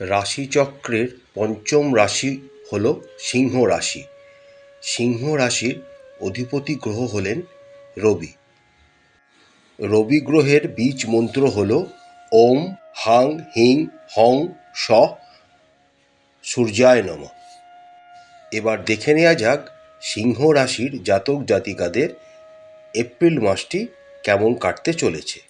রাশিচক্রের পঞ্চম রাশি হল সিংহ রাশি। সিংহ রাশির অধিপতি গ্রহ হলেন রবি। রবি গ্রহের বীজ মন্ত্র হল ওম, হাং, হিং, হং, স, সূর্যায় নম। এবার দেখে নেওয়া যাক সিংহ রাশির জাতক জাতিকাদের এপ্রিল মাসটি কেমন কাটতে চলেছে।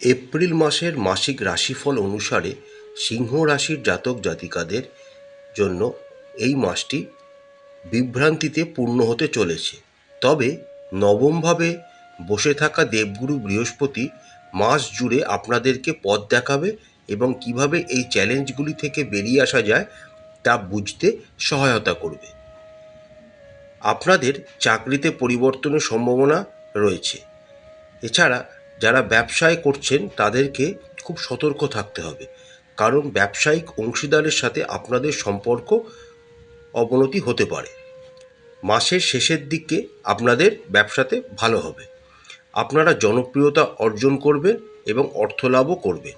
এপ্রিল মাসের মাসিক রাশিফল অনুসারে সিংহ রাশির জাতক জাতিকাদের জন্য এই মাসটি বিভ্রান্তিতে পূর্ণ হতে চলেছে। তবে নবমভাবে বসে থাকা দেবগুরু বৃহস্পতি মাস জুড়ে আপনাদেরকে পথ দেখাবে এবং কীভাবে এই চ্যালেঞ্জগুলি থেকে বেরিয়ে আসা যায় তা বুঝতে সহায়তা করবে। আপনাদের চাকরিতে পরিবর্তনের সম্ভাবনা রয়েছে। এছাড়া যারা ব্যবসায় করছেন, তাদেরকে খুব সতর্ক থাকতে হবে। কারণ ব্যবসায়িক অংশীদারের সাথে আপনাদের সম্পর্ক অবনতি হতে পারে। মাসের শেষের দিকে আপনাদের ব্যবসাতে ভালো হবে। আপনারা জনপ্রিয়তা অর্জন করবেন এবং অর্থলাভও করবেন।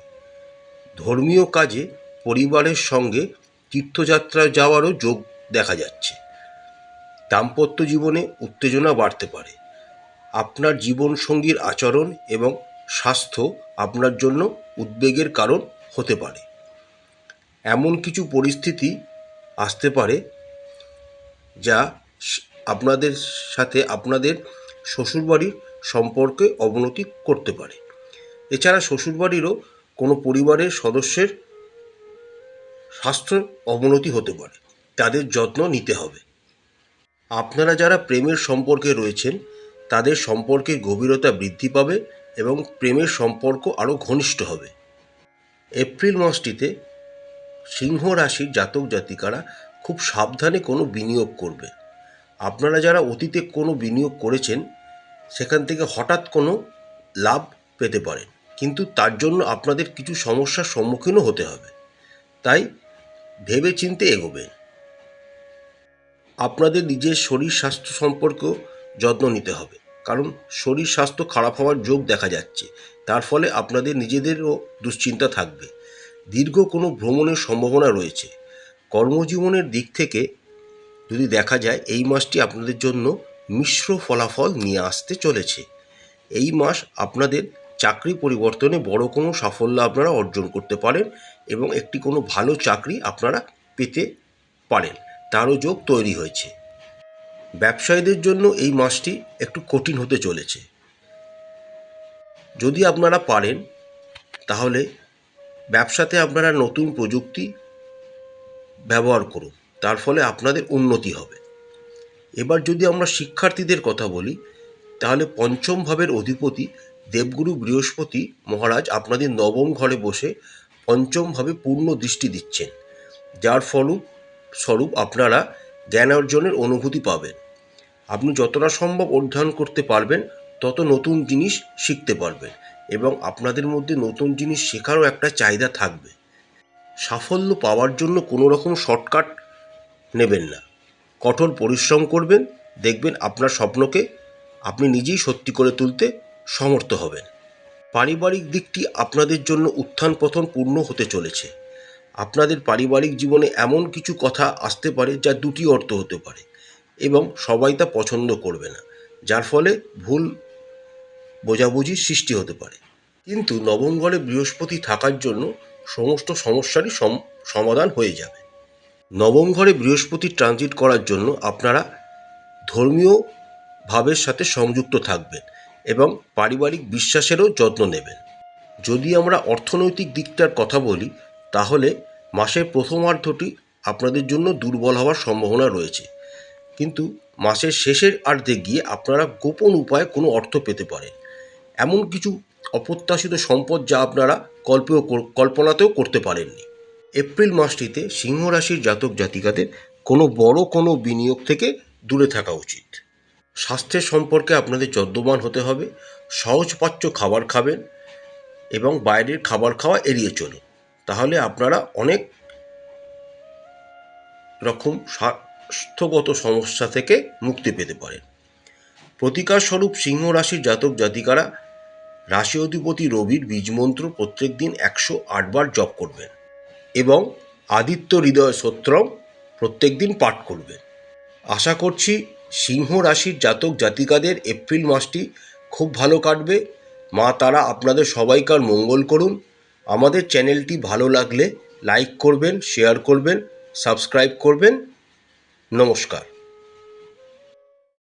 ধর্মীয় কাজে পরিবারের সঙ্গে তীর্থযাত্রায় যাওয়ারও যোগ দেখা যাচ্ছে। দাম্পত্য জীবনে উত্তেজনা বাড়তে পারে। আপনার জীবনসঙ্গীর আচরণ এবং স্বাস্থ্য আপনার জন্য উদ্বেগের কারণ হতে পারে। এমন কিছু পরিস্থিতি আসতে পারে যা আপনাদের সাথে আপনাদের শ্বশুরবাড়ির সম্পর্কে অবনতি করতে পারে। এছাড়া শ্বশুরবাড়িরও কোনো পরিবারের সদস্যের স্বাস্থ্য অবনতি হতে পারে। তাদের যত্ন নিতে হবে। আপনারা যারা প্রেমের সম্পর্কে রয়েছেন তাদের সম্পর্কের গভীরতা বৃদ্ধি পাবে এবং প্রেমের সম্পর্ক আরও ঘনিষ্ঠ হবে। এপ্রিল মাসটিতে সিংহ রাশির জাতক জাতিকারা খুব সাবধানে কোনো বিনিয়োগ করবে। আপনারা যারা অতীতে কোনো বিনিয়োগ করেছেন, সেখান থেকে হঠাৎ কোনো লাভ পেতে পারেন। কিন্তু তার জন্য আপনাদের কিছু সমস্যার সম্মুখীনও হতে হবে। তাই ভেবে চিনতে এগোবেন। আপনাদের নিজের শরীর স্বাস্থ্য সম্পর্কেও যত্ন নিতে হবে। কারণ শরীর স্বাস্থ্য খারাপ হওয়ার যোগ দেখা যাচ্ছে। তার ফলে আপনাদের নিজেদেরও দুশ্চিন্তা থাকবে। দীর্ঘ কোনো ভ্রমণের সম্ভাবনা রয়েছে। কর্মজীবনের দিক থেকে যদি দেখা যায়, এই মাসটি আপনাদের জন্য মিশ্র ফলাফল নিয়ে আসতে চলেছে। এই মাস আপনাদের চাকরি পরিবর্তনে বড় কোনো সাফল্য আপনারা অর্জন করতে পারেন এবং একটি কোনো ভালো চাকরি আপনারা পেতে পারেন। তারও যোগ তৈরি হয়েছে। ব্যবসায়ীদের জন্য এই মাসটি একটু কঠিন হতে চলেছে। যদি আপনারা পারেন, তাহলে ব্যবসাতে আপনারা নতুন প্রযুক্তি ব্যবহার করুন, তার ফলে আপনাদের উন্নতি হবে। এবার যদি আমরা শিক্ষার্থীদের কথা বলি, তাহলে পঞ্চম ভাবের অধিপতি দেবগুরু বৃহস্পতি মহারাজ আপনাদের নবম ঘরে বসে পঞ্চমভাবে পূর্ণ দৃষ্টি দিচ্ছেন। যার ফলস্বরূপ স্বরূপ আপনারা জ্ঞান অর্জনের অনুভূতি পাবেন। আপনি যতটা সম্ভব অধ্যয়ন করতে পারবেন, তত নতুন জিনিস শিখতে পারবেন এবং আপনাদের মধ্যে নতুন জিনিস শেখারও একটা চাহিদা থাকবে। সাফল্য পাওয়ার জন্য কোনো রকম শর্টকাট নেবেন না। কঠোর পরিশ্রম করবেন, দেখবেন আপনার স্বপ্নকে আপনি নিজেই সত্যি করে তুলতে সমর্থ হবেন। পারিবারিক দিকটি আপনাদের জন্য উত্থান পতন পূর্ণ হতে চলেছে। আপনাদের পারিবারিক জীবনে এমন কিছু কথা আসতে পারে যা দুটি অর্থ হতে পারে এবং সবাই তা পছন্দ করবে না, যার ফলে ভুল বোঝাবুঝির সৃষ্টি হতে পারে। কিন্তু নবম ঘরে বৃহস্পতি থাকার জন্য সমস্ত সমস্যারই সম- সমাধান হয়ে যাবে। নবম ঘরে বৃহস্পতি ট্রানজিট করার জন্য আপনারা ধর্মীয় ভাবের সাথে সংযুক্ত থাকবেন এবং পারিবারিক বিশ্বাসেরও যত্ন নেবেন। যদি আমরা অর্থনৈতিক দিকটার কথা বলি তাহলে মাসের প্রথমার্ধটি আপনাদের জন্য দুর্বল হওয়ার সম্ভাবনা রয়েছে। কিন্তু মাসের শেষের আর্ধে গিয়ে আপনারা গোপন উপায়ে কোনো অর্থ পেতে পারেন। এমন কিছু অপ্রত্যাশিত সম্পদ যা আপনারা কল্পেও কল্পনাতেও করতে পারেননি। এপ্রিল মাসটিতে সিংহ রাশির জাতক জাতিকাদের কোনো বড় কোনো বিনিয়োগ থেকে দূরে থাকা উচিত। স্বাস্থ্যের সম্পর্কে আপনাদের যত্নবান হতে হবে, সহজপাচ্য খাবার খাবেন এবং বাইরের খাবার খাওয়া এড়িয়ে চলুন। তাহলে আপনারা অনেক রকম স্বাস্থ্যগত সমস্যা থেকে মুক্তি পেতে পারেন। প্রতিকার স্বরূপ সিংহ রাশির জাতক জাতিকারা রাশি অধিপতি রবির বীজমন্ত্র প্রত্যেক দিন একশো আটবার জপ করবেন এবং আদিত্য হৃদয় স্তোত্রম প্রত্যেক দিন পাঠ করবেন। আশা করছি সিংহ রাশির জাতক জাতিকাদের এপ্রিল মাসটি খুব ভালো কাটবে। মা তারা আপনাদের সবাইকার মঙ্গল করুন। আমাদের চ্যানেলটি ভালো লাগলে লাইক করবেন শেয়ার করবেন সাবস্ক্রাইব করবেন। নমস্কার।